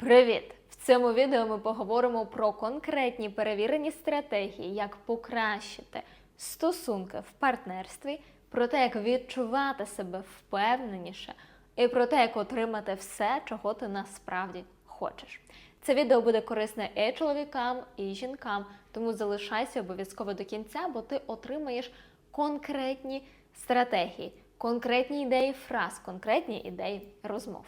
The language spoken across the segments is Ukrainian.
Привіт! В цьому відео ми поговоримо про конкретні перевірені стратегії, як покращити стосунки в партнерстві, про те, як відчувати себе впевненіше, і про те, як отримати все, чого ти насправді хочеш. Це відео буде корисне і чоловікам, і жінкам, тому залишайся обов'язково до кінця, бо ти отримаєш конкретні стратегії, конкретні ідеї фраз, конкретні ідеї розмов.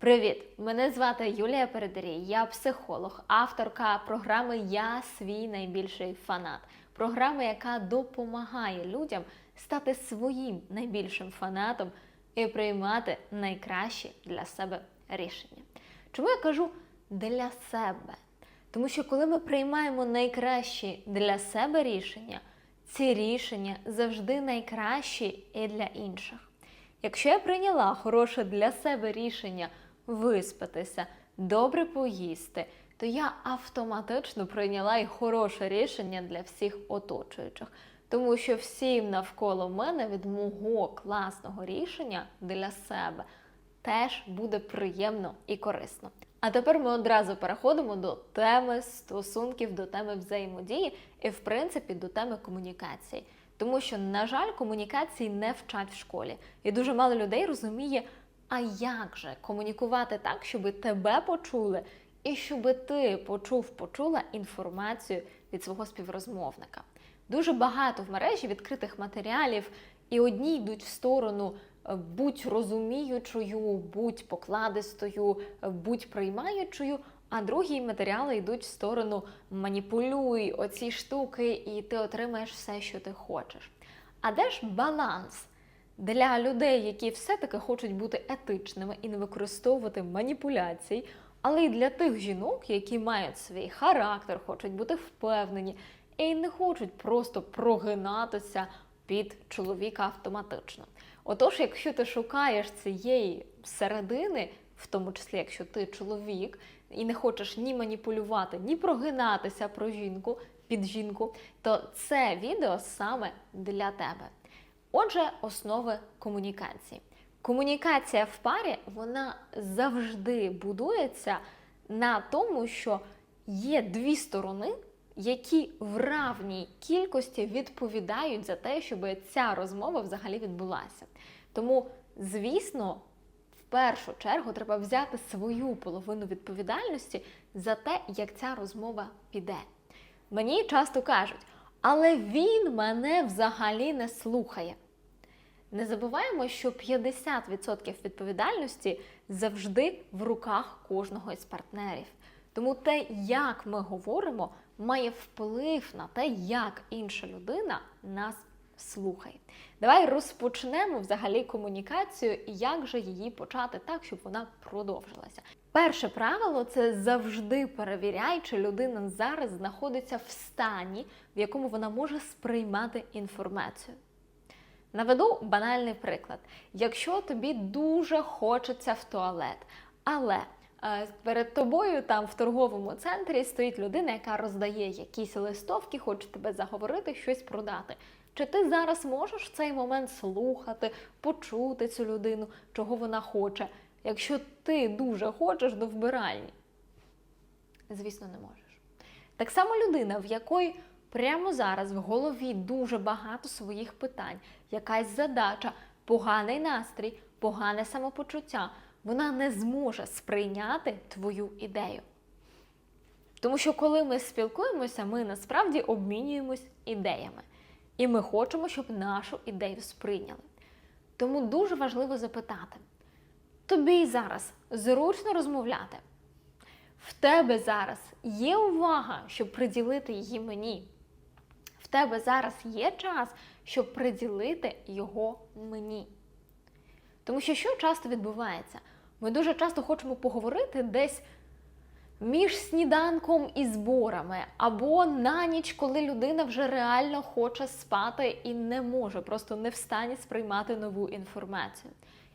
Привіт! Мене звати Юлія Передарій, я психолог, авторка програми Я свій найбільший фанат. Програма, яка допомагає людям стати своїм найбільшим фанатом і приймати найкращі для себе рішення. Чому я кажу для себе? Тому що коли ми приймаємо найкращі для себе рішення, ці рішення завжди найкращі і для інших. Якщо я прийняла хороше для себе рішення виспатися, добре поїсти, то я автоматично прийняла і хороше рішення для всіх оточуючих. Тому що всім навколо мене від мого класного рішення для себе теж буде приємно і корисно. А тепер ми одразу переходимо до теми стосунків, до теми взаємодії і, в принципі, до теми комунікації. Тому що, на жаль, комунікації не вчать в школі. І дуже мало людей розуміє, а як же комунікувати так, щоб тебе почули, і щоб ти почув, почула інформацію від свого співрозмовника. Дуже багато в мережі відкритих матеріалів, і одні йдуть в сторону е, будь розуміючою, будь покладистою, е, будь приймаючою, а другі матеріали йдуть в сторону маніпулюй оці штуки, і ти отримаєш все, що ти хочеш. А де ж баланс? Для людей, які все-таки хочуть бути етичними і не використовувати маніпуляцій, але й для тих жінок, які мають свій характер, хочуть бути впевнені і не хочуть просто прогинатися під чоловіка автоматично. Отож, якщо ти шукаєш цієї середини, в тому числі, якщо ти чоловік і не хочеш ні маніпулювати, ні прогинатися про жінку під жінку, то це відео саме для тебе. Отже, основи комунікації. Комунікація в парі вона завжди будується на тому, що є дві сторони, які в равній кількості відповідають за те, щоб ця розмова взагалі відбулася. Тому, звісно, в першу чергу треба взяти свою половину відповідальності за те, як ця розмова піде. Мені часто кажуть, але він мене взагалі не слухає. Не забуваємо, що 50% відповідальності завжди в руках кожного із партнерів. Тому те, як ми говоримо, має вплив на те, як інша людина нас слухає. Давай розпочнемо взагалі комунікацію і як же її почати так, щоб вона продовжилася. Перше правило це завжди перевіряй, чи людина зараз знаходиться в стані, в якому вона може сприймати інформацію. Наведу банальний приклад. Якщо тобі дуже хочеться в туалет, але е, перед тобою там в торговому центрі стоїть людина, яка роздає якісь листовки, хоче тебе заговорити, щось продати. Чи ти зараз можеш в цей момент слухати, почути цю людину, чого вона хоче? Якщо ти дуже хочеш до вбиральні? Звісно, не можеш. Так само людина, в якої прямо зараз в голові дуже багато своїх питань, якась задача, поганий настрій, погане самопочуття, вона не зможе сприйняти твою ідею. Тому що коли ми спілкуємося, ми насправді обмінюємось ідеями. І ми хочемо, щоб нашу ідею сприйняли. Тому дуже важливо запитати: тобі зараз зручно розмовляти? В тебе зараз є увага, щоб приділити її мені. В тебе зараз є час, щоб приділити його мені. Тому що що часто відбувається? Ми дуже часто хочемо поговорити десь між сніданком і зборами, або на ніч, коли людина вже реально хоче спати і не може, просто не в стані сприймати нову інформацію.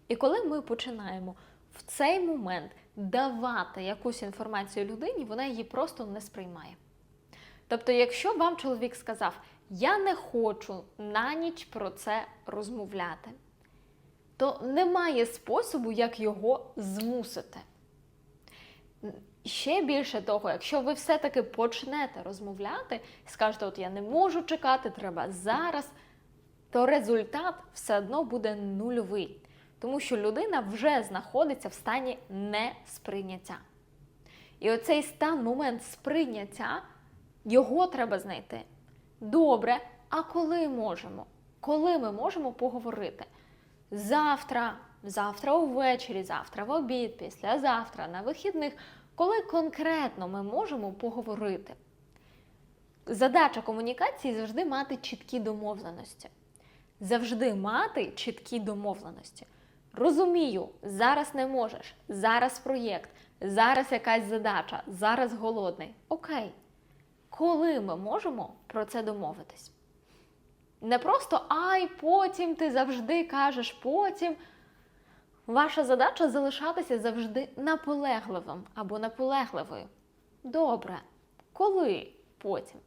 І коли ми починаємо в цей момент давати якусь інформацію людині, вона її просто не сприймає. Тобто, якщо вам чоловік сказав, я не хочу на ніч про це розмовляти, то немає способу, як його змусити. Ще більше того, якщо ви все-таки почнете розмовляти, і скажете, от я не можу чекати, треба зараз, то результат все одно буде нульовий. Тому що людина вже знаходиться в стані несприйняття. І оцей стан, момент сприйняття, його треба знайти. Добре, а коли можемо? Коли ми можемо поговорити? Завтра, завтра увечері, завтра в обід, післязавтра, на вихідних, коли конкретно ми можемо поговорити. Задача комунікації завжди мати чіткі домовленості. Завжди мати чіткі домовленості. Розумію, зараз не можеш, зараз проєкт, зараз якась задача, зараз голодний. Окей. Коли ми можемо про це домовитись? Не просто ай, потім ти завжди кажеш потім. Ваша задача залишатися завжди наполегливим або наполегливою. Добре. Коли потім?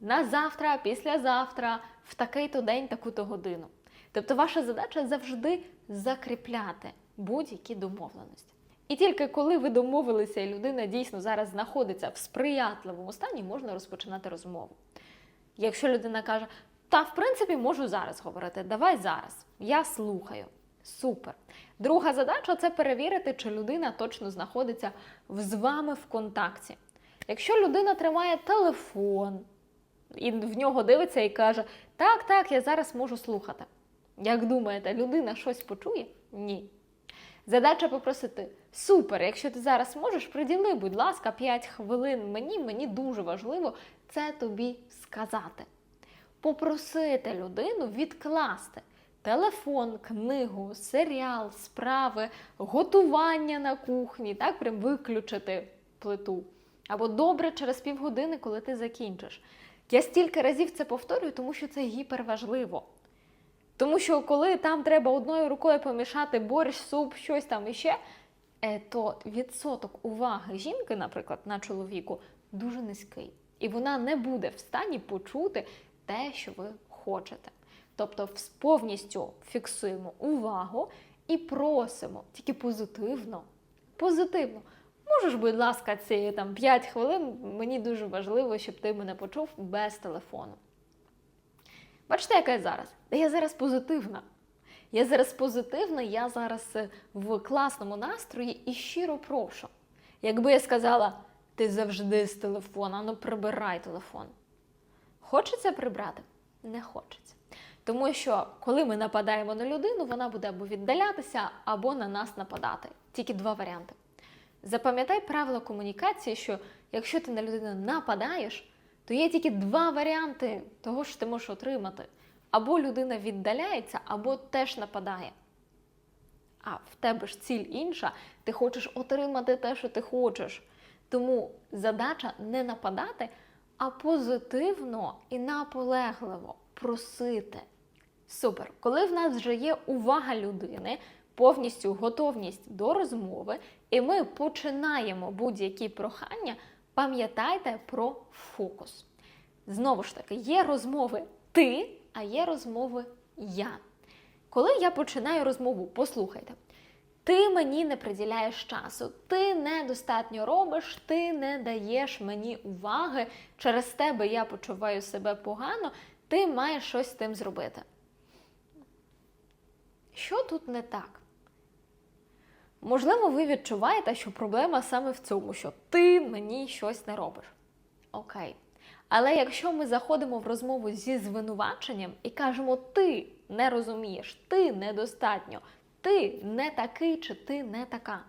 На завтра, післязавтра, в такий-то день, таку-то годину. Тобто ваша задача завжди закріпляти будь-які домовленості. І тільки коли ви домовилися, і людина дійсно зараз знаходиться в сприятливому стані, можна розпочинати розмову. Якщо людина каже, та в принципі можу зараз говорити, давай зараз, я слухаю. Супер. Друга задача це перевірити, чи людина точно знаходиться з вами в контакті. Якщо людина тримає телефон і в нього дивиться і каже: Так, так, я зараз можу слухати. Як думаєте, людина щось почує? Ні. Задача попросити: супер, якщо ти зараз можеш, приділи, будь ласка, 5 хвилин мені, мені дуже важливо це тобі сказати. Попросити людину відкласти телефон, книгу, серіал, справи, готування на кухні, так, прям виключити плиту. Або добре через півгодини, коли ти закінчиш. Я стільки разів це повторюю, тому що це гіперважливо. Тому що коли там треба одною рукою помішати борщ, суп, щось там іще, е, то відсоток уваги жінки, наприклад, на чоловіку дуже низький. І вона не буде в стані почути те, що ви хочете. Тобто повністю фіксуємо увагу і просимо тільки позитивно. Позитивно. Можеш, будь ласка, ці там 5 хвилин, мені дуже важливо, щоб ти мене почув без телефону. Бачите, яка я зараз? Я зараз позитивна. Я зараз позитивна, я зараз е, в класному настрої і щиро прошу. Якби я сказала, ти завжди з телефона, ну прибирай телефон. Хочеться прибрати? Не хочеться. Тому що коли ми нападаємо на людину, вона буде або віддалятися, або на нас нападати. Тільки два варіанти. Запам'ятай правило комунікації, що якщо ти на людину нападаєш, то є тільки два варіанти того, що ти можеш отримати. Або людина віддаляється, або теж нападає. А в тебе ж ціль інша, ти хочеш отримати те, що ти хочеш. Тому задача не нападати, а позитивно і наполегливо просити. Супер. Коли в нас вже є увага людини, повністю готовність до розмови, і ми починаємо будь-які прохання, пам'ятайте про фокус. Знову ж таки, є розмови ти, а є розмови я. Коли я починаю розмову, послухайте, ти мені не приділяєш часу, ти недостатньо робиш, ти не даєш мені уваги, через тебе я почуваю себе погано, ти маєш щось з тим зробити. Що тут не так? Можливо, ви відчуваєте, що проблема саме в цьому, що ти мені щось не робиш. Окей. Але якщо ми заходимо в розмову зі звинуваченням і кажемо, ти не розумієш, ти недостатньо, ти не такий чи ти не така.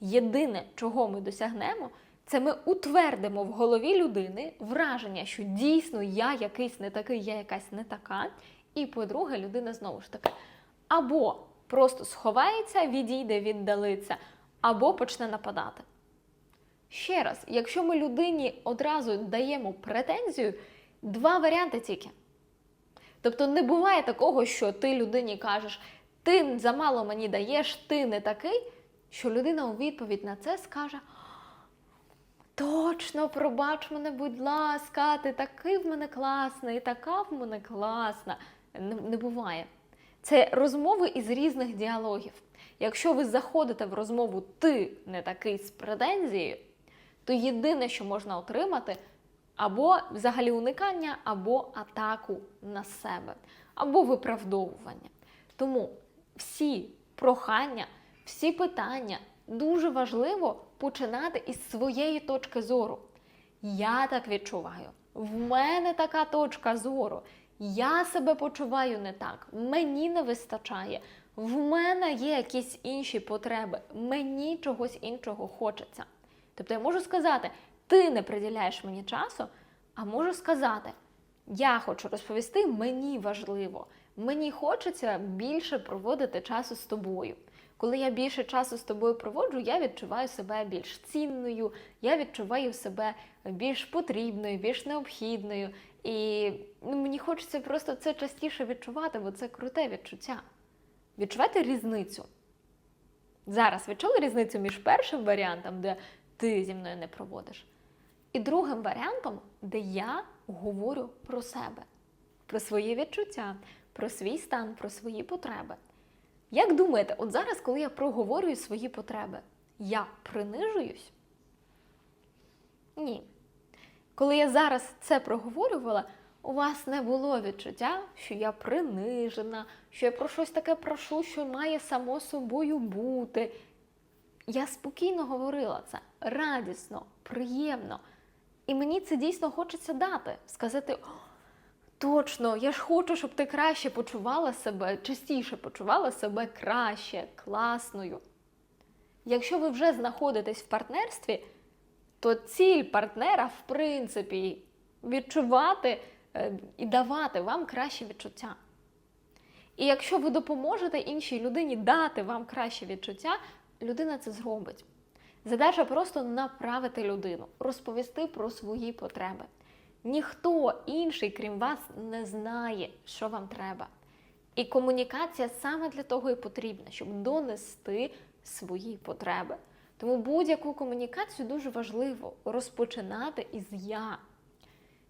Єдине, чого ми досягнемо, це ми утвердимо в голові людини враження, що дійсно я якийсь не такий, я якась не така. І, по-друге, людина знову ж таки або просто сховається, відійде, віддалиться, або почне нападати. Ще раз, якщо ми людині одразу даємо претензію, два варіанти тільки. Тобто не буває такого, що ти людині кажеш, ти замало мені даєш, ти не такий, що людина у відповідь на це скаже: Точно, пробач мене, будь ласка, ти такий в мене класний, така в мене класна. Не, буває. Це розмови із різних діалогів. Якщо ви заходите в розмову ти не такий з претензією, то єдине, що можна отримати, або взагалі уникання, або атаку на себе, або виправдовування. Тому всі прохання, всі питання дуже важливо починати із своєї точки зору. Я так відчуваю. В мене така точка зору. Я себе почуваю не так. Мені не вистачає. В мене є якісь інші потреби. Мені чогось іншого хочеться. Тобто я можу сказати, ти не приділяєш мені часу, а можу сказати, я хочу розповісти, мені важливо. Мені хочеться більше проводити часу з тобою. Коли я більше часу з тобою проводжу, я відчуваю себе більш цінною, я відчуваю себе більш потрібною, більш необхідною. І ну, мені хочеться просто це частіше відчувати, бо це круте відчуття. Відчувати різницю. Зараз відчули різницю між першим варіантом, де ти зі мною не проводиш, і другим варіантом, де я говорю про себе, про свої відчуття, про свій стан, про свої потреби. Як думаєте, от зараз, коли я проговорюю свої потреби, я принижуюсь? Ні. Коли я зараз це проговорювала, у вас не було відчуття, що я принижена, що я про щось таке прошу, що має само собою бути. Я спокійно говорила це, радісно, приємно. І мені це дійсно хочеться дати, сказати. «О, Точно, я ж хочу, щоб ти краще почувала себе, частіше почувала себе краще, класною. Якщо ви вже знаходитесь в партнерстві, то ціль партнера, в принципі, відчувати е, і давати вам кращі відчуття. І якщо ви допоможете іншій людині дати вам краще відчуття, людина це зробить. Задача просто направити людину, розповісти про свої потреби. Ніхто інший, крім вас, не знає, що вам треба. І комунікація саме для того і потрібна, щоб донести свої потреби. Тому будь-яку комунікацію дуже важливо розпочинати із я.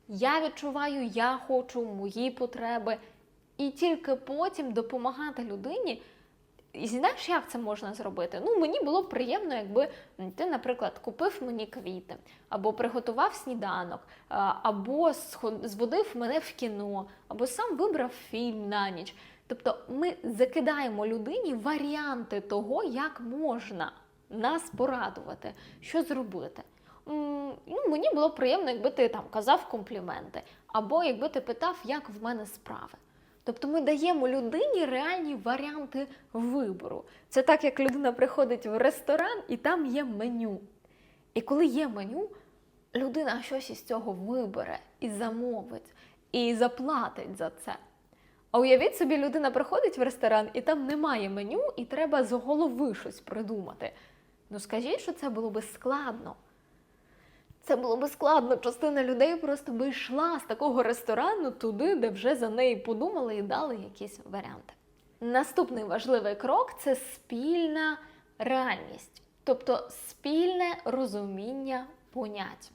Я відчуваю, я хочу мої потреби, і тільки потім допомагати людині. І знаєш, як це можна зробити? Ну, мені було приємно, якби ти, наприклад, купив мені квіти, або приготував сніданок, або зводив мене в кіно, або сам вибрав фільм на ніч. Тобто ми закидаємо людині варіанти того, як можна нас порадувати, що зробити. Ну, мені було приємно, якби ти там казав компліменти, або якби ти питав, як в мене справи. Тобто ми даємо людині реальні варіанти вибору. Це так, як людина приходить в ресторан і там є меню. І коли є меню, людина щось із цього вибере і замовить, і заплатить за це. А уявіть собі, людина приходить в ресторан і там немає меню, і треба з голови щось придумати. Ну скажіть, що це було би складно. Це було би складно. Частина людей просто би йшла з такого ресторану туди, де вже за неї подумали і дали якісь варіанти. Наступний важливий крок це спільна реальність, тобто спільне розуміння понять.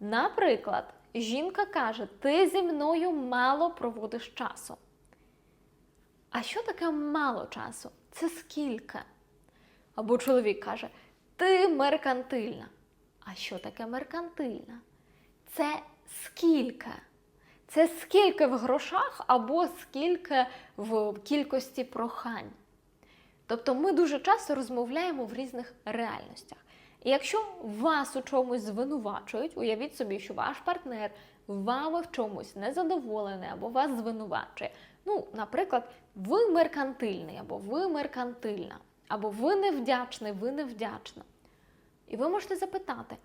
Наприклад, жінка каже: ти зі мною мало проводиш часу. А що таке мало часу? Це скільки? Або чоловік каже: ти меркантильна. А що таке меркантильна? Це скільки? Це скільки в грошах або скільки в кількості прохань. Тобто ми дуже часто розмовляємо в різних реальностях. І якщо вас у чомусь звинувачують, уявіть собі, що ваш партнер вами в чомусь незадоволений або вас звинувачує. Ну, наприклад, ви меркантильний, або ви меркантильна, або ви невдячний, ви невдячна. І ви можете запитати,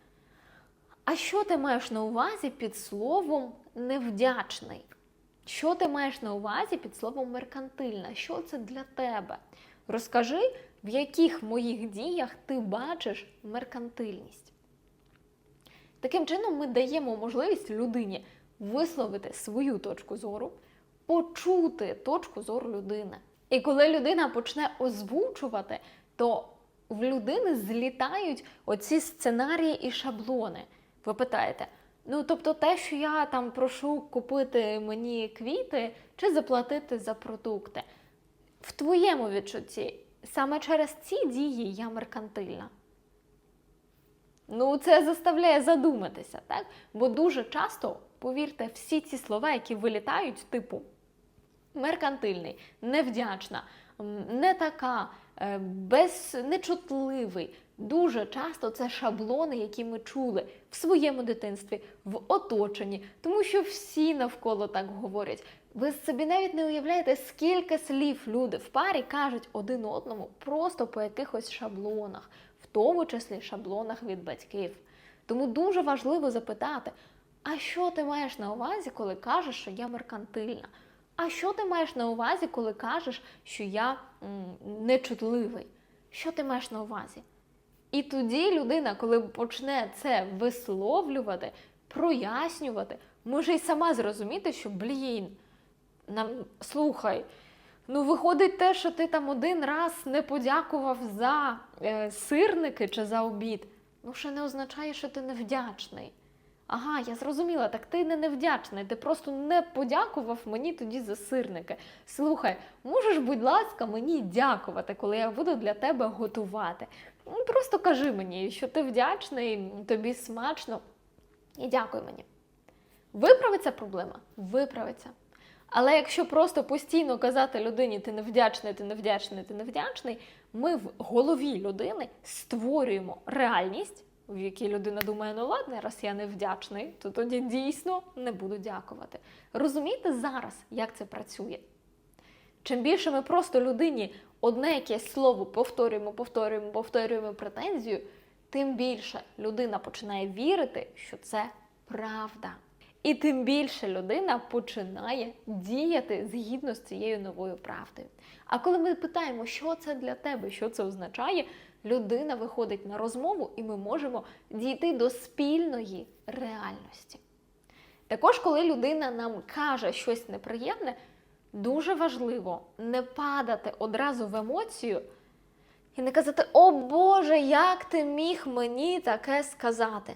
а що ти маєш на увазі під словом невдячний? Що ти маєш на увазі під словом меркантильна? Що це для тебе? Розкажи, в яких моїх діях ти бачиш меркантильність. Таким чином, ми даємо можливість людині висловити свою точку зору, почути точку зору людини. І коли людина почне озвучувати, то в людини злітають оці сценарії і шаблони. Ви питаєте, ну тобто те, що я там прошу купити мені квіти чи заплатити за продукти, в твоєму відчутті саме через ці дії я меркантильна. Ну, це заставляє задуматися, так? Бо дуже часто, повірте, всі ці слова, які вилітають, типу меркантильний, невдячна, не така, е, без, нечутливий. Дуже часто це шаблони, які ми чули в своєму дитинстві, в оточенні, тому що всі навколо так говорять. Ви собі навіть не уявляєте, скільки слів люди в парі кажуть один одному просто по якихось шаблонах, в тому числі шаблонах від батьків. Тому дуже важливо запитати, а що ти маєш на увазі, коли кажеш, що я меркантильна? А що ти маєш на увазі, коли кажеш, що я нечутливий? Що ти маєш на увазі? І тоді людина, коли почне це висловлювати, прояснювати, може й сама зрозуміти, що блін, нам слухай. Ну, виходить те, що ти там один раз не подякував за е, сирники чи за обід, ну ще не означає, що ти невдячний. Ага, я зрозуміла, так ти не невдячний, ти просто не подякував мені тоді за сирники. Слухай, можеш, будь ласка, мені дякувати, коли я буду для тебе готувати. Ну, Просто кажи мені, що ти вдячний, тобі смачно, і дякуй мені. Виправиться проблема? Виправиться. Але якщо просто постійно казати людині ти невдячний, ти невдячний, ти невдячний, ми в голові людини створюємо реальність, в якій людина думає, ну ладно, раз я невдячний, то тоді дійсно не буду дякувати. Розумієте зараз, як це працює? Чим більше ми просто людині одне якесь слово повторюємо, повторюємо, повторюємо претензію, тим більше людина починає вірити, що це правда. І тим більше людина починає діяти згідно з цією новою правдою. А коли ми питаємо, що це для тебе, що це означає, людина виходить на розмову, і ми можемо дійти до спільної реальності. Також, коли людина нам каже щось неприємне, дуже важливо не падати одразу в емоцію і не казати, о Боже, як ти міг мені таке сказати?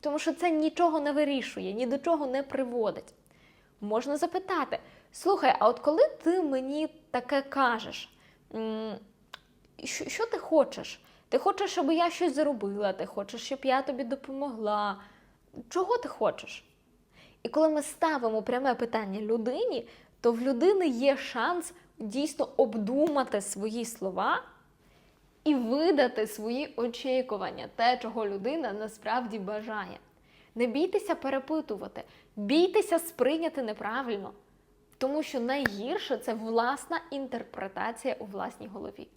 Тому що це нічого не вирішує, ні до чого не приводить. Можна запитати: слухай, а от коли ти мені таке кажеш, що, що ти хочеш? Ти хочеш, щоб я щось зробила, ти хочеш, щоб я тобі допомогла. Чого ти хочеш? І коли ми ставимо пряме питання людині, то в людини є шанс дійсно обдумати свої слова і видати свої очікування, те, чого людина насправді бажає. Не бійтеся перепитувати, бійтеся сприйняти неправильно, тому що найгірше це власна інтерпретація у власній голові.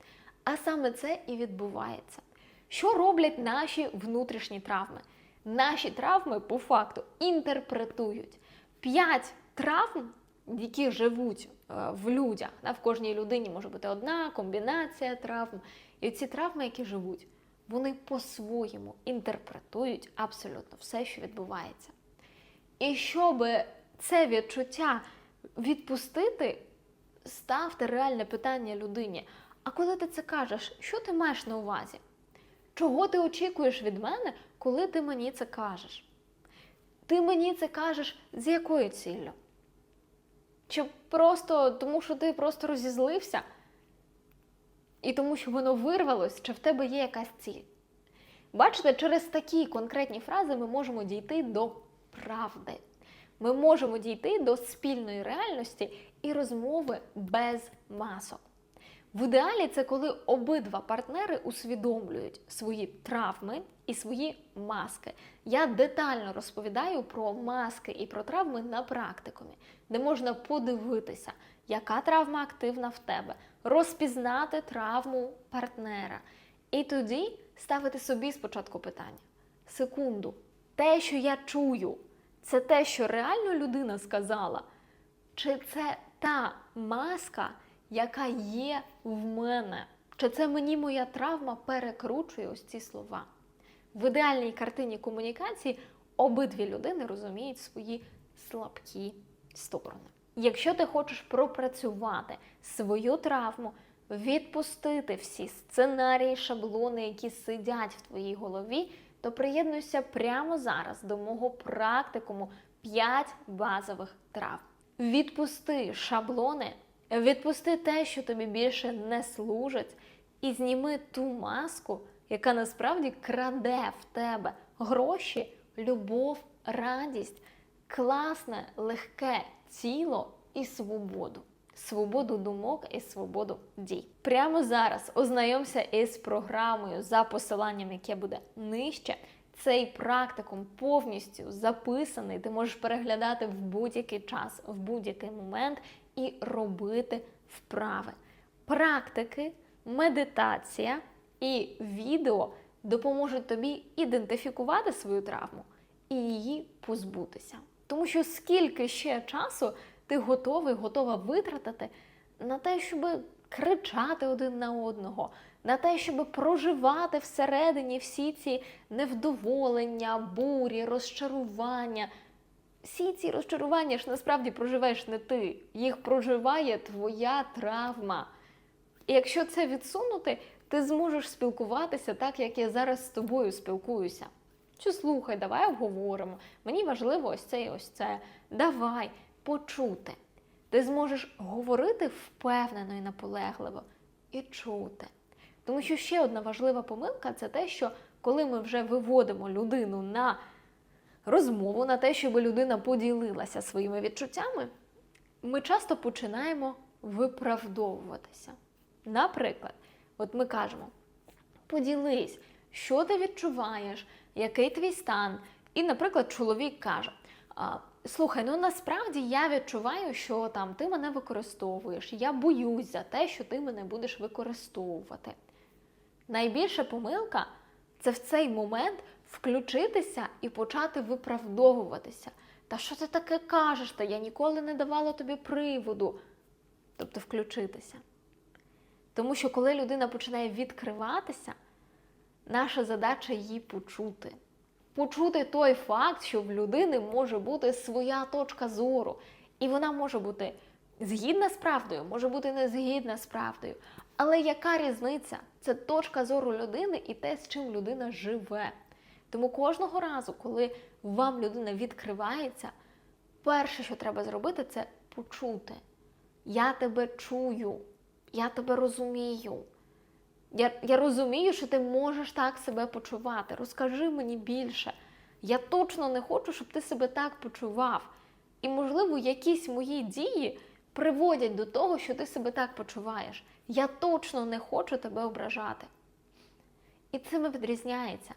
А саме це і відбувається. Що роблять наші внутрішні травми? Наші травми по факту інтерпретують п'ять травм, які живуть е, в людях. В кожній людині може бути одна комбінація травм. І ці травми, які живуть, вони по-своєму інтерпретують абсолютно все, що відбувається. І щоб це відчуття відпустити, ставте реальне питання людині. А коли ти це кажеш, що ти маєш на увазі? Чого ти очікуєш від мене, коли ти мені це кажеш? Ти мені це кажеш з якою ціллю? Чи просто тому, що ти просто розізлився? І тому, що воно вирвалось, чи в тебе є якась ціль? Бачите, через такі конкретні фрази ми можемо дійти до правди. Ми можемо дійти до спільної реальності і розмови без масок. В ідеалі це коли обидва партнери усвідомлюють свої травми і свої маски. Я детально розповідаю про маски і про травми на практикумі, де можна подивитися, яка травма активна в тебе, розпізнати травму партнера. І тоді ставити собі спочатку питання: секунду, те, що я чую, це те, що реально людина сказала, чи це та маска, яка є в мене? Чи це мені моя травма перекручує ось ці слова? В ідеальній картині комунікації обидві людини розуміють свої слабкі сторони. Якщо ти хочеш пропрацювати свою травму, відпустити всі сценарії, шаблони, які сидять в твоїй голові, то приєднуйся прямо зараз до мого практикуму 5 базових трав. Відпусти шаблони, Відпусти те, що тобі більше не служить, і зніми ту маску, яка насправді краде в тебе гроші, любов, радість, класне, легке тіло і свободу. Свободу думок і свободу дій. Прямо зараз ознайомся із програмою за посиланням, яке буде нижче. Цей практикум повністю записаний. Ти можеш переглядати в будь-який час, в будь-який момент і робити вправи. Практики, медитація і відео допоможуть тобі ідентифікувати свою травму і її позбутися. Тому що скільки ще часу ти готовий, готова витратити на те, щоб кричати один на одного, на те, щоб проживати всередині всі ці невдоволення, бурі, розчарування. Всі ці розчарування ж насправді проживаєш не ти, їх проживає твоя травма. І якщо це відсунути, ти зможеш спілкуватися так, як я зараз з тобою спілкуюся. Чи слухай, давай обговоримо. Мені важливо ось це і ось це. Давай почути. Ти зможеш говорити впевнено і наполегливо і чути. Тому що ще одна важлива помилка це те, що коли ми вже виводимо людину на розмову, на те, щоб людина поділилася своїми відчуттями, ми часто починаємо виправдовуватися. Наприклад, от ми кажемо: поділись, що ти відчуваєш, який твій стан. І, наприклад, чоловік каже: Слухай, ну насправді я відчуваю, що там ти мене використовуєш. Я боюсь за те, що ти мене будеш використовувати. Найбільша помилка це в цей момент включитися і почати виправдовуватися. Та що ти таке кажеш? Та я ніколи не давала тобі приводу. Тобто включитися. Тому що коли людина починає відкриватися, наша задача її почути. Почути той факт, що в людини може бути своя точка зору. І вона може бути згідна з правдою, може бути не згідна з правдою. Але яка різниця? Це точка зору людини і те, з чим людина живе. Тому кожного разу, коли вам людина відкривається, перше, що треба зробити, це почути. Я тебе чую, я тебе розумію. Я, я розумію, що ти можеш так себе почувати. Розкажи мені більше. Я точно не хочу, щоб ти себе так почував. І, можливо, якісь мої дії приводять до того, що ти себе так почуваєш. Я точно не хочу тебе ображати. І цим відрізняється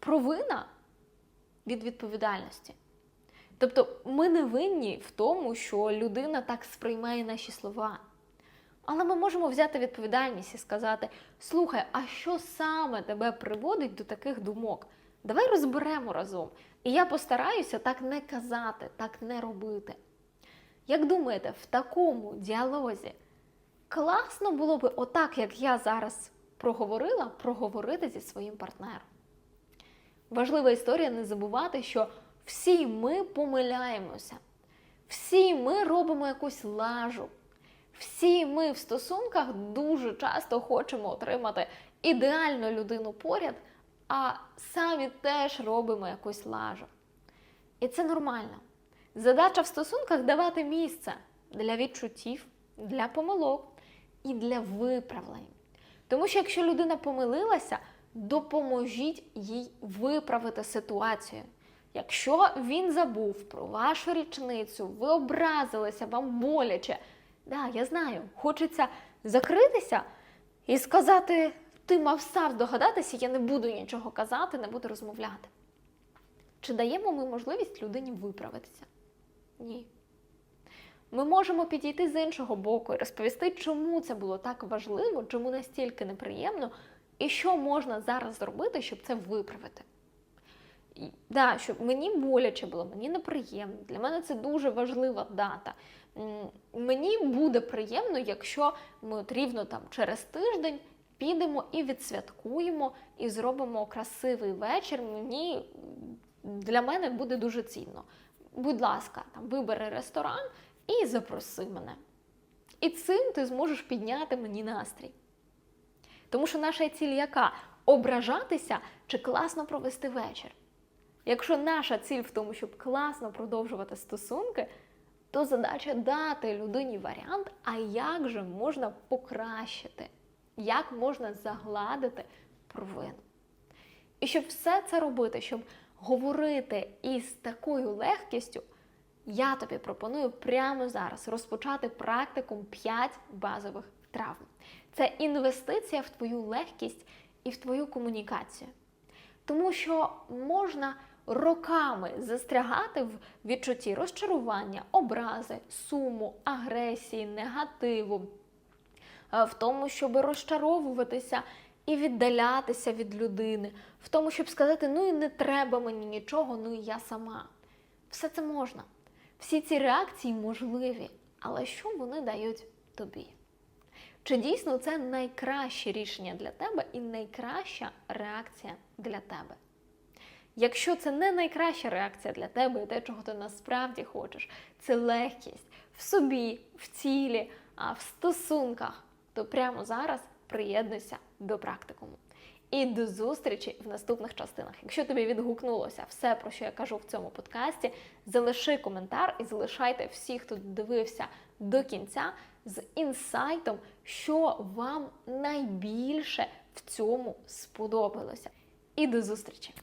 провина від відповідальності. Тобто ми не винні в тому, що людина так сприймає наші слова. Але ми можемо взяти відповідальність і сказати: слухай, а що саме тебе приводить до таких думок? Давай розберемо разом. І я постараюся так не казати, так не робити. Як думаєте, в такому діалозі класно було би, отак, як я зараз проговорила, проговорити зі своїм партнером? Важлива історія не забувати, що всі ми помиляємося, всі ми робимо якусь лажу. Всі ми в стосунках дуже часто хочемо отримати ідеальну людину поряд, а самі теж робимо якусь лажу. І це нормально. Задача в стосунках давати місце для відчуттів, для помилок і для виправлень. Тому що якщо людина помилилася, допоможіть їй виправити ситуацію. Якщо він забув про вашу річницю, ви образилися, вам боляче. Да, я знаю, хочеться закритися і сказати, ти мав сам здогадатися, я не буду нічого казати, не буду розмовляти. Чи даємо ми можливість людині виправитися? Ні. Ми можемо підійти з іншого боку і розповісти, чому це було так важливо, чому настільки неприємно, і що можна зараз зробити, щоб це виправити. І, да, щоб мені боляче було, мені неприємно. Для мене це дуже важлива дата. Мені буде приємно, якщо ми от рівно там через тиждень підемо і відсвяткуємо, і зробимо красивий вечір. Мені для мене буде дуже цінно. Будь ласка, там вибери ресторан і запроси мене. І цим ти зможеш підняти мені настрій. Тому що наша ціль яка? Ображатися чи класно провести вечір. Якщо наша ціль в тому, щоб класно продовжувати стосунки, то задача дати людині варіант, а як же можна покращити, як можна загладити провину. І щоб все це робити, щоб говорити із такою легкістю, я тобі пропоную прямо зараз розпочати практикум 5 базових травм. Це інвестиція в твою легкість і в твою комунікацію. Тому що можна роками застрягати в відчутті розчарування, образи, суму, агресії, негативу, е, в тому, щоб розчаровуватися і віддалятися від людини, в тому, щоб сказати, ну і не треба мені нічого, ну і я сама. Все це можна. Всі ці реакції можливі, але що вони дають тобі? Чи дійсно це найкраще рішення для тебе і найкраща реакція для тебе? Якщо це не найкраща реакція для тебе і те, чого ти насправді хочеш, це легкість в собі, в тілі, в стосунках, то прямо зараз приєднуйся до практикуму. І до зустрічі в наступних частинах. Якщо тобі відгукнулося все, про що я кажу в цьому подкасті, залиши коментар і залишайте всіх, хто дивився до кінця з інсайтом, що вам найбільше в цьому сподобалося. І до зустрічі!